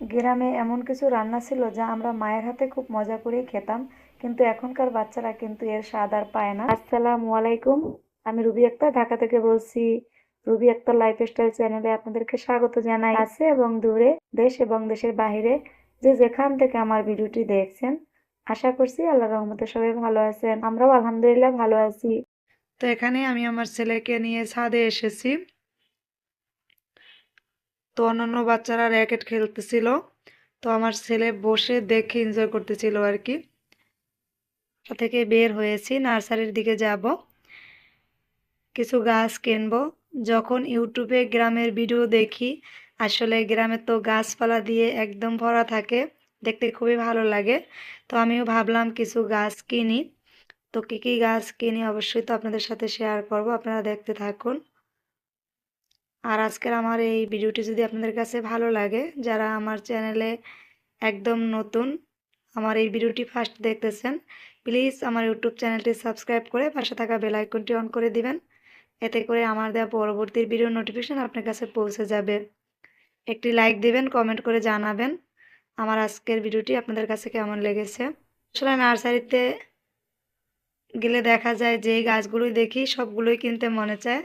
গ্রামে এমন কিছু রান্না ছিল যা আমরা মায়ের হাতে খুব মজা করেই খেতাম, কিন্তু এখনকার বাচ্চারা কিন্তু এর স্বাদ আর পায় না। আসসালামু আলাইকুম, আমি রুবি আক্তার, ঢাকা থেকে বলছি রুবি আক্তার লাইফস্টাইল চ্যানেলে আপনাদেরকে স্বাগত জানাই। আছে এবং দূরে দেশ এবং দেশের বাইরে যে যেখান থেকে আমার ভিডিওটি দেখছেন, আশা করছি আল্লাহ রহমতে সবাই ভালো আছেন। আমরাও আলহামদুলিল্লাহ ভালো আছি। তো এখানে আমি আমার ছেলেকে নিয়ে ছাদে এসেছি। তো অন্যান্য বাচ্চারা র্যাকেট খেলতেছিল। তো আমার ছেলে বসে দেখে এনজয় করতেছিল আর কি। থেকে বের হয়েছি, নার্সারির দিকে যাব। কিছু গাছ কিনবো। যখন ইউটিউবে গ্রামের ভিডিও দেখি, আসলে গ্রামে তো গাছপালা দিয়ে একদম ভরা থাকে, দেখতে খুবই ভালো লাগে। তো আমিও ভাবলাম কিছু গাছ কিনি। তো কী কী গাছ কিনি অবশ্যই তো আপনাদের সাথে শেয়ার করব, আপনারা দেখতে থাকুন। আর আজকের আমার এই ভিডিওটি যদি আপনাদের কাছে ভালো লাগে, যারা আমার চ্যানেলে একদম নতুন, আমার এই ভিডিওটি ফার্স্ট দেখতেছেন, প্লিজ আমার ইউটিউব চ্যানেলটি সাবস্ক্রাইব করে পাশে থাকা বেল আইকনটি অন করে দিবেন। এতে করে আমার দেওয়া পরবর্তী ভিডিও নোটিফিকেশন আপনার কাছে পৌঁছে যাবে। একটি লাইক দিবেন, কমেন্ট করে জানাবেন আমার আজকের ভিডিওটি আপনাদের কাছে কেমন লেগেছে। আসলে নার্সারিতে গেলে দেখা যায় যে গাছগুলোই দেখি, সবগুলোই কিনতে মনে চায়।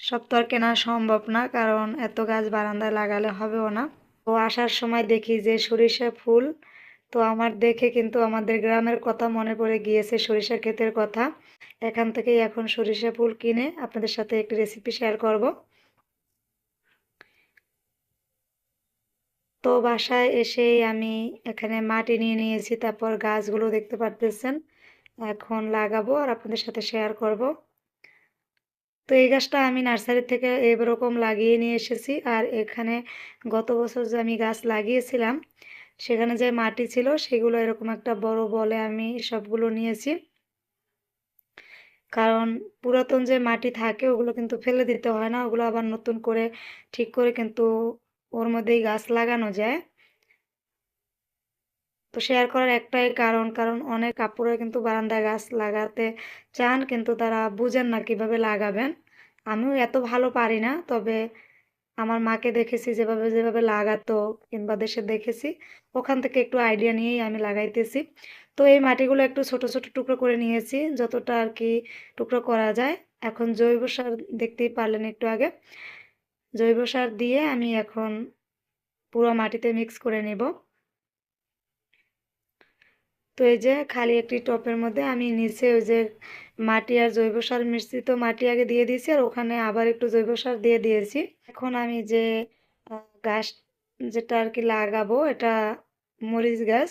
সব তো আর কেনা সম্ভব না, কারণ এত গাছ বারান্দায় লাগালে হবেও না। তো আসার সময় দেখি যে সরিষা ফুল, তো আমার দেখে কিন্তু আমাদের গ্রামের কথা মনে পড়ে গিয়েছে সরিষা ক্ষেতের কথা। এখান থেকেই এখন সরিষা ফুল কিনে আপনাদের সাথে একটি রেসিপি শেয়ার করব। তো বাসায় এসেই আমি এখানে মাটি নিয়ে নিয়েছি, তারপর গাছগুলো দেখতে পারতেছেন। এখন লাগাবো আর আপনাদের সাথে শেয়ার করব। তো এই গাছটা আমি নার্সারি থেকে এরকম লাগিয়ে নিয়ে এসেছি। আর এখানে গত বছর যে আমি গাছ লাগিয়েছিলাম, সেখানে যে মাটি ছিল, সেগুলো এরকম একটা বড় বলে আমি সবগুলো নিয়েছি। কারণ পুরাতন যে মাটি থাকে, ওগুলো কিন্তু ফেলে দিতে হয় না, ওগুলো আবার নতুন করে ঠিক করে কিন্তু ওর মধ্যেই গাছ লাগানো যায়। তো শেয়ার করার একটাই কারণ কারণ অনেক কাপড়ে কিন্তু বারান্দায় গাছ লাগাতে চান, কিন্তু তারা বুঝেন না কীভাবে লাগাবেন। আমিও এত ভালো পারি না, তবে আমার মাকে দেখেছি যেভাবে যেভাবে লাগাতো, কিংবা দেশে দেখেছি, ওখান থেকে একটু আইডিয়া নিয়েই আমি লাগাইতেছি। তো এই মাটিগুলো একটু ছোট ছোট টুকরো করে নিয়েছি, যতটা আর কি টুকরো করা যায়। এখন জৈব সার দেখতেই পারলেন একটু আগে। জৈব সার দিয়ে আমি এখন পুরো মাটিতে মিক্স করে নেব। তো এই যে খালি একটি টপের মধ্যে আমি নিচে ওই যে মাটি আর জৈব সার মিশ্রিত মাটি আগে দিয়ে দিয়েছি আর ওখানে আবার একটু জৈব সার দিয়ে দিয়েছি। এখন আমি যে গাছ যেটা আর কি লাগাবো এটা মরিচ গাছ।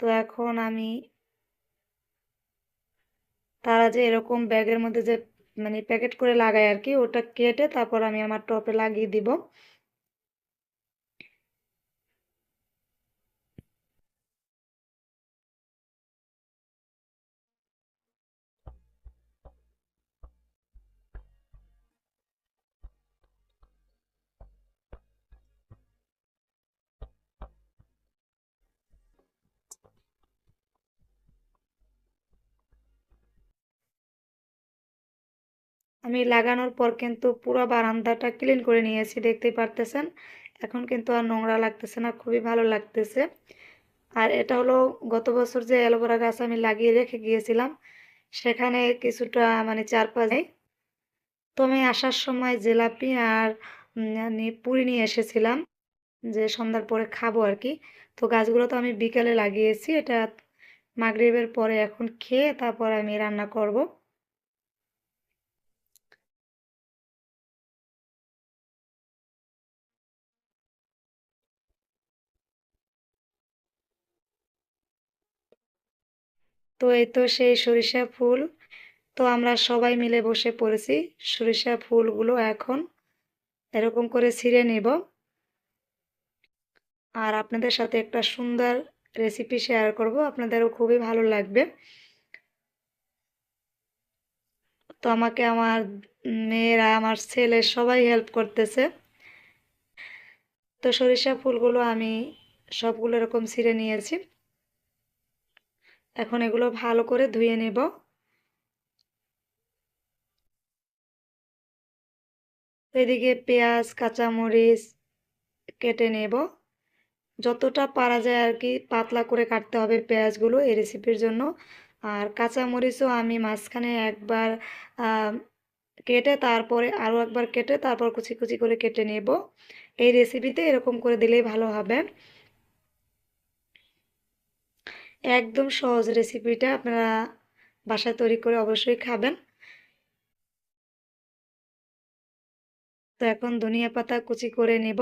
তো এখন আমি তারা যে এরকম ব্যাগের মধ্যে যে মানে প্যাকেট করে লাগায় আর কি, ওটা কেটে তারপর আমি আমার টপে লাগিয়ে দিব। আমি লাগানোর পর কিন্তু পুরো বারান্দাটা ক্লিন করে নিয়েছি, দেখতেই পারতেছেন? এখন কিন্তু আর নোংরা লাগতেছে না, খুবই ভালো লাগতেছে। আর এটা হলো গত বছর যে অ্যালোভেরা গাছ আমি লাগিয়ে রেখে গিয়েছিলাম, সেখানে কিছুটা মানে চারপাশে তো আমি আসার সময় জিলাপি আর পুরি নিয়ে এসেছিলাম, যে সন্ধ্যার পরে খাব আর কি। তো গাছগুলো তো আমি বিকালে লাগিয়েছি, এটা মাগরিবের পরে এখন খেয়ে তারপর আমি রান্না করব। তো এই তো সেই সরিষা ফুল। তো আমরা সবাই মিলে বসে পড়েছি সরিষা ফুলগুলো এখন। এরকম করে ছিঁড়ে নেব। আর আপনাদের সাথে একটা সুন্দর রেসিপি শেয়ার করব, আপনাদেরও খুবই ভালো লাগবে। তো আমাকে আমার মেয়েরা, আমার ছেলে সবাই হেল্প করতেছে। তো সরিষা ফুলগুলো আমি সবগুলো এরকম ছিঁড়ে নিয়েছি। এখন এগুলো ভালো করে ধুয়ে নেব। এদিকে পেঁয়াজ, কাঁচামরিচ কেটে নেব। যতটা পারা যায় আর কি পাতলা করে কাটতে হবে পেঁয়াজগুলো এই রেসিপির জন্য। আর কাঁচামরিচও আমি মাঝখানে একবার কেটে তারপরে আরও একবার কেটে তারপর কুচি কুচি করে কেটে নেব। এই রেসিপিতে এরকম করে দিলেই ভালো হবে। একদম সহজ রেসিপিটা আপনারা বাসায় তৈরি করে অবশ্যই খাবেন। তো এখন ধনিয়া পাতা কুচি করে নেব।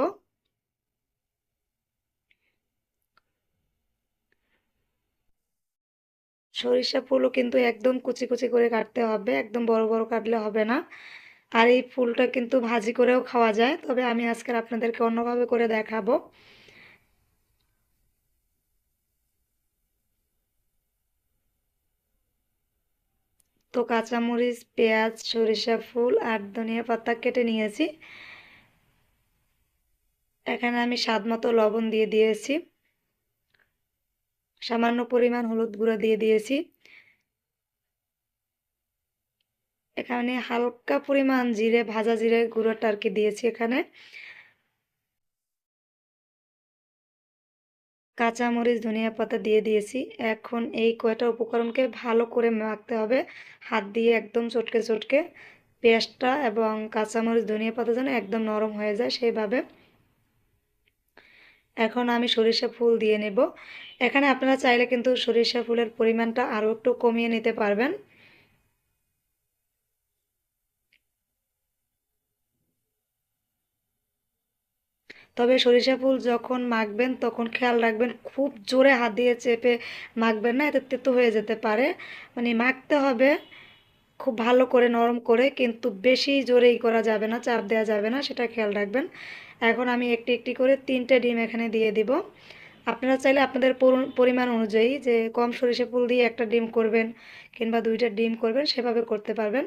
সরিষা ফুলও কিন্তু একদম কুচি কুচি করে কাটতে হবে, একদম বড় বড় কাটলে হবে না। আর এই ফুলটা কিন্তু ভাজি করেও খাওয়া যায়, তবে আমি আজকে আপনাদেরকে অন্যভাবে করে দেখাবো। তো কাঁচামরিচ, পেঁয়াজ, সরিষা ফুল আর ধনিয়া পাতা কেটে নিয়েছি। এখানে আমি স্বাদ মতো লবণ দিয়ে দিয়েছি। সামান্য পরিমাণ হলুদ গুঁড়া দিয়ে দিয়েছি। এখানে হালকা পরিমাণ জিরে, ভাজা জিরে গুঁড়োটা আর কি দিয়েছি এখানে। কাঁচামরিচ, ধনিয়া পাতা দিয়ে দিয়েছি। এখন এই কয়টা উপকরণকে ভালো করে মাখতে হবে। হাত দিয়ে একদম চটকে চটকে পেঁয়াজটা এবং কাঁচামরিচ, ধনিয়া পাতা যেন একদম নরম হয়ে যায় সেইভাবে। এখন আমি সরিষা ফুল দিয়ে নেব। এখানে আপনারা চাইলে কিন্তু সরিষা ফুলের পরিমাণটা আরও একটু কমিয়ে নিতে পারবেন। তবে সরিষা ফুল যখন মাখবেন, তখন খেয়াল রাখবেন, খুব জোরে হাত দিয়ে চেপে মাখবেন না, এতে তেতো হয়ে যেতে পারে। মানে মাখতে হবে, খুব ভালো করে, নরম করে, কিন্তু বেশি জোরেই করা যাবে না, চাপ দেওয়া যাবে না, সেটা খেয়াল রাখবেন। এখন আমি একটি একটি করে তিনটে ডিম এখানে দিয়ে দিব। আপনারা চাইলে আপনাদের পরিমাণ অনুযায়ী যে কম সরিষা ফুল দিয়ে একটা ডিম করবেন কিংবা দুইটা ডিম করবেন, সেভাবে করতে পারবেন।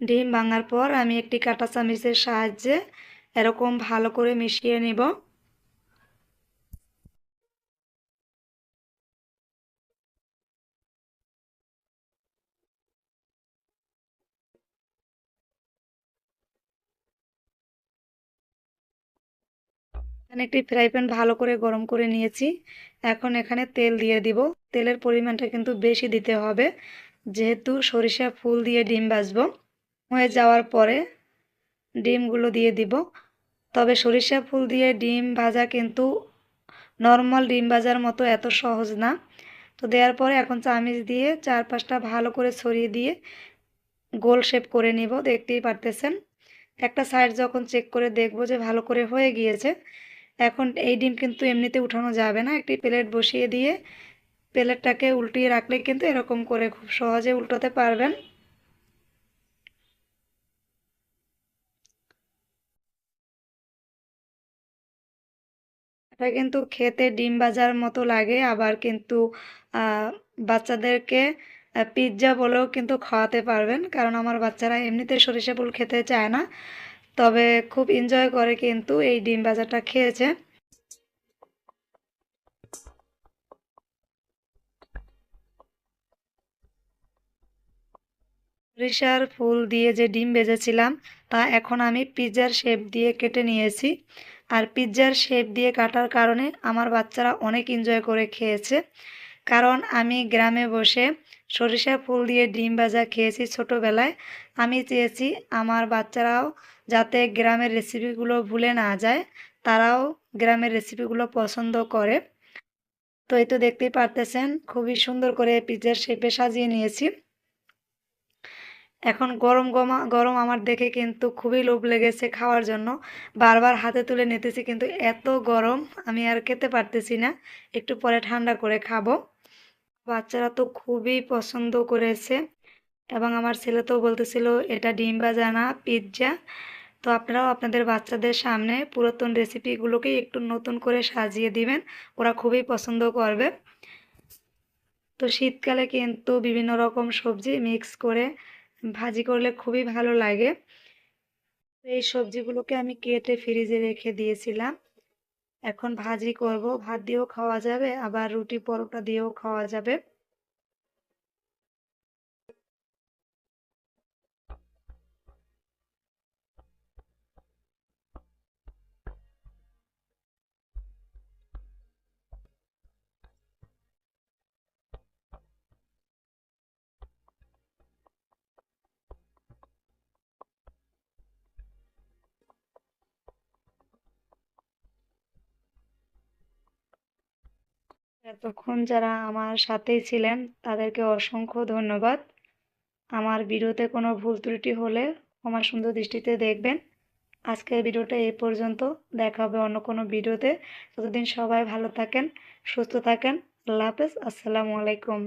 ডিম ভাঙার পর আমি একটি কাঁটা চামিচের সাহায্যে এরকম ভালো করে মিশিয়ে নিব। এখানে একটি ফ্রাই প্যান ভালো করে গরম করে নিয়েছি। এখন এখানে তেল দিয়ে দিব। তেলের পরিমাণটা কিন্তু বেশি দিতে হবে। যেহেতু সরিষা ফুল দিয়ে ডিম ভাজবো, হয়ে যাওয়ার পরে ডিমগুলো দিয়ে দিব। তবে সরিষা ফুল দিয়ে ডিম ভাজা কিন্তু নর্মাল ডিম ভাজার মতো এত সহজ না। তো দেওয়ার পরে এখন চামিচ দিয়ে চার পাঁচটা ভালো করে ছড়িয়ে দিয়ে গোল শেপ করে নিব, দেখতেই পারতেছেন। একটা সাইড যখন চেক করে দেখব যে ভালো করে হয়ে গিয়েছে। এখন এই ডিম কিন্তু এমনিতে উঠানো যাবে না, একটি প্লেট বসিয়ে দিয়ে প্লেটটাকে উল্টিয়ে রাখলে কিন্তু এরকম করে খুব সহজে উল্টোতে পারবেন। এটা কিন্তু খেতে ডিম ভাজার মতো লাগে, আবার কিন্তু বাচ্চাদেরকে পিৎজা বলেও কিন্তু খাওয়াতে পারবেন। কারণ আমার বাচ্চারা এমনিতে সরিষা ফুল খেতে চায় না। তবে খুব এনজয় করে কিন্তু এই ডিম ভাজাটা খেয়েছে। সরিষার ফুল দিয়ে যে ডিম ভেজেছিলাম, তা এখন আমি পিৎজার শেপ দিয়ে কেটে নিয়েছি। আর পিৎজার শেপ দিয়ে কাটার কারণে আমার বাচ্চারা অনেক এনজয় করে খেয়েছে। কারণ আমি গ্রামে বসে সরিষা ফুল দিয়ে ডিম ভাজা খেয়েছি ছোটোবেলায়। আমি চেয়েছি আমার বাচ্চারাও যাতে গ্রামের রেসিপিগুলো ভুলে না যায়, তারাও গ্রামের রেসিপিগুলো পছন্দ করে। তো এই তো দেখতেই পারতেছেন, খুবই সুন্দর করে পিৎজার শেপে সাজিয়ে নিয়েছি। এখন গরম গমা, গরম আমার দেখে কিন্তু খুবই লোভ লেগেছে খাওয়ার জন্য। বারবার হাতে তুলে নিতেছি কিন্তু এত গরম, আমি আর খেতে পারতেছি না। একটু পরে ঠান্ডা করে খাব। বাচ্চারা তো খুবই পছন্দ করেছে। এবং আমার ছেলে তো বলতেছিল, এটা ডিম ভাজা না, পিৎজা। তো আপনারাও আপনাদের বাচ্চাদের সামনে পুরাতন রেসিপিগুলোকে একটু নতুন করে সাজিয়ে দিবেন। ওরা খুবই পছন্দ করবে। তো শীতকালে কিন্তু বিভিন্ন রকম সবজি মিক্স করে ভাজি করলে খুবই ভালো লাগে। এই সবজিগুলোকে আমি কেটে ফ্রিজে রেখে দিয়েছিলাম। এখন ভাজি করব, ভাত দিয়েও খাওয়া যাবে, আবার রুটি পরোটা দিয়েও খাওয়া যাবে। এতক্ষণ যারা আমার সাথেই ছিলেন, তাদেরকে অসংখ্য ধন্যবাদ। আমার ভিডিওতে কোনো ভুল ত্রুটি হলে আমার সুন্দর দৃষ্টিতে দেখবেন। আজকের ভিডিওটা এ পর্যন্ত। দেখা হবে অন্য কোনো ভিডিওতে। ততদিন সবাই ভালো থাকেন, সুস্থ থাকেন। আল্লাহ হাফেজ। আসসালামু আলাইকুম।